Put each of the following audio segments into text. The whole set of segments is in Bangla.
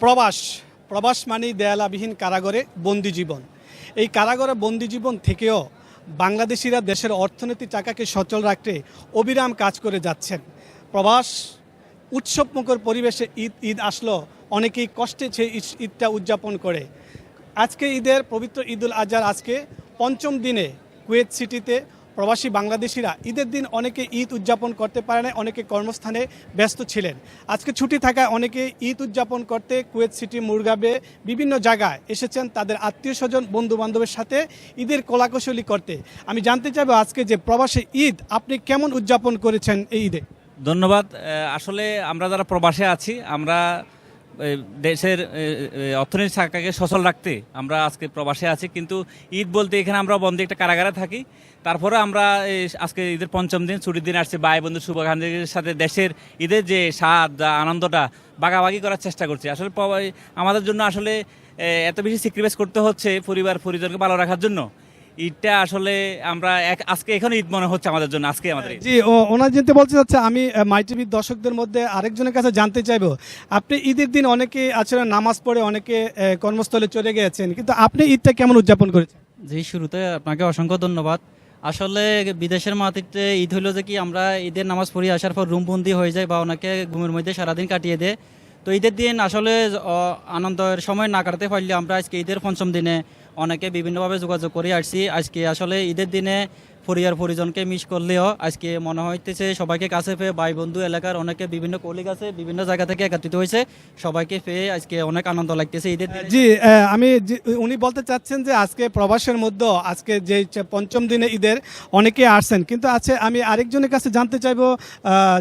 প্রবাস প্রবাস মানেই দেয়ালাবিহীন কারাগারে বন্দি জীবন। এই কারাগরে বন্দি জীবন থেকেও বাংলাদেশিরা দেশের অর্থনৈতিক চাকাকে সচল রাখতে অবিরাম কাজ করে যাচ্ছেন। প্রবাস, উৎসবমুখর পরিবেশে ঈদ ঈদ আসলো, অনেকেই কষ্টে সেই ঈদটা উদযাপন করে। আজকে ঈদের পবিত্র ঈদুল আজহার আজকে পঞ্চম দিনে কুয়েত সিটিতে প্রবাসী বাংলাদেশিরা ঈদের দিন অনেকে ঈদ উদযাপন করতে পারে না, অনেকে কর্মস্থানে ব্যস্ত ছিলেন। আজকে ছুটি থাকায় অনেকে ঈদ উদযাপন করতে কুয়েত সিটি, মুরগাবে বিভিন্ন জায়গায় এসেছেন তাদের আত্মীয় স্বজন বন্ধু বান্ধবের সাথে ঈদের কলাকুশলী করতে। আমি জানতে চাইব আজকে যে প্রবাসী ঈদ আপনি কেমন উদযাপন করেছেন এই ঈদে? ধন্যবাদ। আসলে আমরা যারা প্রবাসে আছি, আমরা দেশের অর্থনৈতিক শাখাকে সচল রাখতে আমরা আজকে প্রবাসে আছি। কিন্তু ঈদ বলতে এখানে আমরা বন্ধে একটা কারাগারে থাকি। তারপরে আমরা আজকে ঈদের পঞ্চম দিন, ছুটির দিন আসছে। ভাই বন্ধু শুভাকাঙ্ক্ষীদের সাথে দেশের ঈদের যে স্বাদ আনন্দটা, বাগাবাগি করার চেষ্টা করছি। আসলে আমাদের জন্য আসলে এত বেশি স্যাক্রিফাইস করতে হচ্ছে পরিবার, পরিজনকে ভালো রাখার জন্য। ঈদটা আসলে আমরা এক আজকে এখন ঈদ মনে হচ্ছে আমাদের জন্য আজকে আমাদের জি ও ওনার যেতে বলতে চাচ্ছে আমি মাই টিভির দর্শকদের মধ্যে আরেকজনের কাছে জানতে চাইব। আপনি ঈদের দিন অনেকে আসলে নামাজ পড়ে অনেকে কর্মস্থলে চলে গিয়েছেন কিন্তু আপনি ঈদটা কেমন উদযাপন করেছেন? জি শুরুতে আপনাকে অসংখ্য ধন্যবাদ। আসলে বিদেশের মাটিতে ঈদ হলো যে কি আমরা ঈদের নামাজ পড়ি আসার পর রুম বন্দি হয়ে যায় বা অনেকে ঘুমের মধ্যে সারাদিন কাটিয়ে দেয়। তো ঈদের দিন আসলে আনন্দের সময় না কাটাতে পারলে আমরা আজকে ঈদের পঞ্চম দিনে অনেকে বিভিন্নভাবে যোগাযোগ করে আসছি। আজকে আসলে ঈদের দিনে পরিবার পরিজনকে মিস করলেও আজকে মনে হইতেছে সবাইকে কাছে পেয়ে ভাই বন্ধু এলাকার অনেকে বিভিন্ন কলিগ আছে, বিভিন্ন জায়গা থেকে একত্রিত হয়েছে। সবাইকে পেয়ে আজকে অনেক আনন্দ লাগতেছে ঈদের জি আমি উনি বলতে চাচ্ছেন যে আজকে প্রবাসের মধ্যে, আজকে যে পঞ্চম দিনে ঈদের অনেকে আসছেন। কিন্তু আছে, আমি আরেকজনের কাছে জানতে চাইব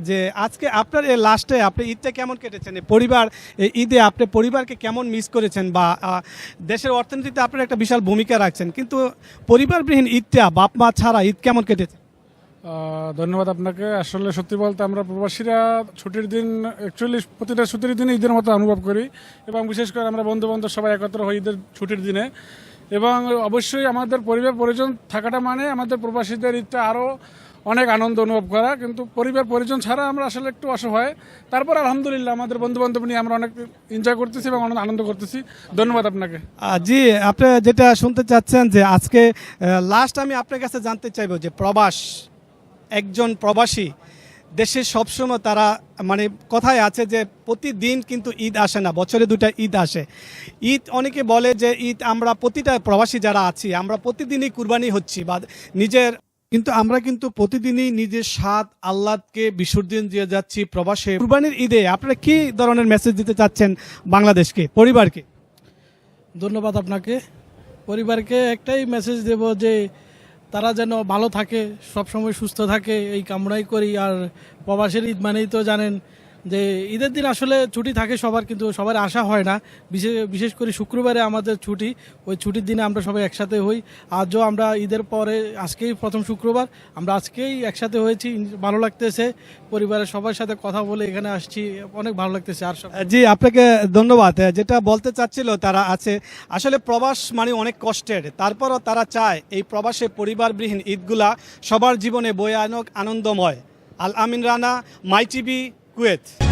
যে আজকে আপনার এই লাস্টে আপনি ঈদটা কেমন কেটেছেন? পরিবার ঈদে আপনি পরিবারকে কেমন মিস করেছেন? বা দেশের অর্থনীতিতে আপনার একটা বিশাল ভূমিকা রাখছেন। কিন্তু পরিবারবিহীন ঈদটা বাপ মা ছাড়া ঈদ কেমন কেটেছে? ধন্যবাদ আপনাকে। আসলে সত্যি বলতে আমরা প্রবাসীরা ছুটির দিন অ্যাকচুয়ালি প্রতিটা ছুটির দিনে ঈদের মতো অনুভব করি এবং বিশেষ করে আমরা বন্ধু বান্ধব সবাই একত্র হই ঈদের ছুটির দিনে। এবং অবশ্যই আমাদের পরিবার প্রয়োজন থাকাটা মানে আমাদের প্রবাসীদের ঈদটা আরও অনেক আনন্দ অনুভব করা, কিন্তু পরিবার, পরিজন ছাড়া আমরা আসলে একটু অসহায় তারপর আলহামদুলিল্লাহ আমাদের বন্ধু বান্ধব নিয়ে আমরা অনেক এনজয় করতেছি এবং অনেক আনন্দ করতেছি। ধন্যবাদ আপনাকে। জি, আপনি যেটা শুনতে চাচ্ছেন যে আজকে লাস্ট আমি আপনার কাছে জানতে চাইব যে প্রবাস, একজন প্রবাসী, দেশে সবসময় তারা মানে কথায় আছে যে প্রতিদিন কিন্তু ঈদ আসে না, বছরে দুটা ঈদ আসে। ঈদ অনেকে বলে যে ঈদ, আমরা প্রতিটা প্রবাসী যারা আছি, আমরা প্রতিদিনই কুরবানি হচ্ছি বা নিজের কিন্তু আমরা কিন্তু প্রতিদিনই নিজের স্বাদ, আহ্লাদকে বিসর্জন দিয়ে যাচ্ছি প্রবাসে। কুরবানির ঈদে আপনারা কি ধরনের মেসেজ দিতে চাচ্ছেন বাংলাদেশকে, পরিবারকে? ধন্যবাদ আপনাকে। পরিবারকে একটাই মেসেজ দেব যে তারা যেন ভালো থাকে সব সময় সুস্থ থাকে, এই কামনাই করি। আর প্রবাসের ঈদ মানেই তো জানেন যে ঈদের দিন আসলে ছুটি থাকে সবার, কিন্তু সবার আশা হয় না। বিশেষ বিশেষ করে শুক্রবারে আমাদের ছুটি। ওই ছুটির দিনে আমরা সবাই একসাথে হই। আজও আমরা ঈদের পরে, আজকেই প্রথম শুক্রবার, আমরা আজকেই একসাথে হয়েছি। ভালো লাগতেছে। পরিবারের সবার সাথে কথা বলে এখানে আসছি। অনেক ভালো লাগতেছে। আর জি, আপনাকে ধন্যবাদ। যেটা বলতে চাচ্ছিল তারা আছে, আসলে প্রবাস মানে অনেক কষ্টের। তারপরও তারা চায় এই প্রবাসে পরিবারবিহীন ঈদগুলা সবার জীবনে বয়ে আনক আনন্দময়। Al Amin Rana, my TV Kuwait